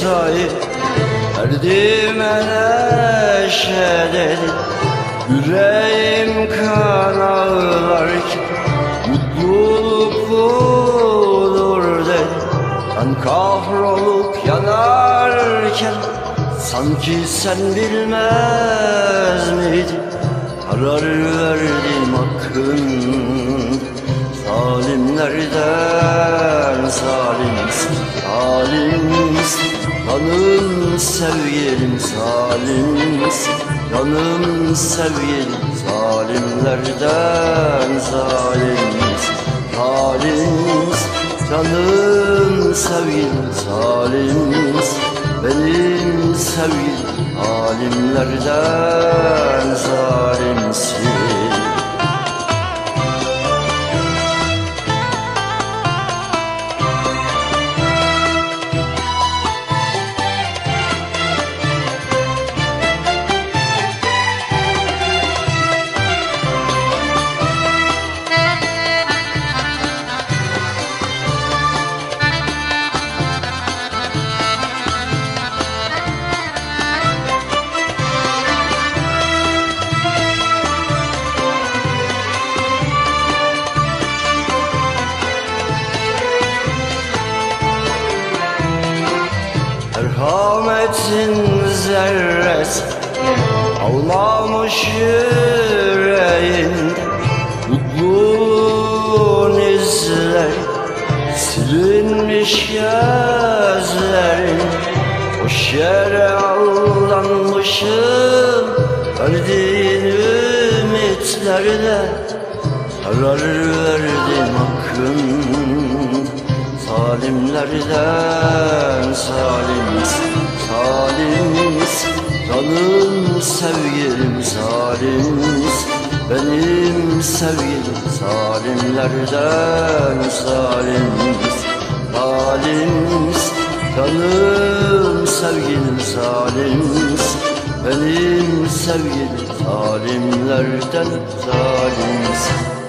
sahip Derdime neşe dedi Yüreğim kan ağlarken Mutluluk budur dedi Ben kahrolup yanarken Sanki sen bilmez miydin? Karar verdim hakkın Zalimlerden Canım sevgilim zalimsin Canım sevgilim Zalimlerden zalimsin. Zalimsin Canım sevgilim zalimsin Benim sevgilim Alimlerden zalimsin Merhametin zerresi Ağlamış yüreğinde Mutluluğun izleri Silinmiş gözlerin Boş yere aldanmışım Verdiğin ümitlerle. Karar verdim hakkın Zalimlerden zalimsin Zalimsin Canım sevgilim zalimsin Benim sevgilim. Zalimlerden zalimsin Zalimsin Canım sevgilim zalimsin Benim sevgilim. Zalimlerden zalimsin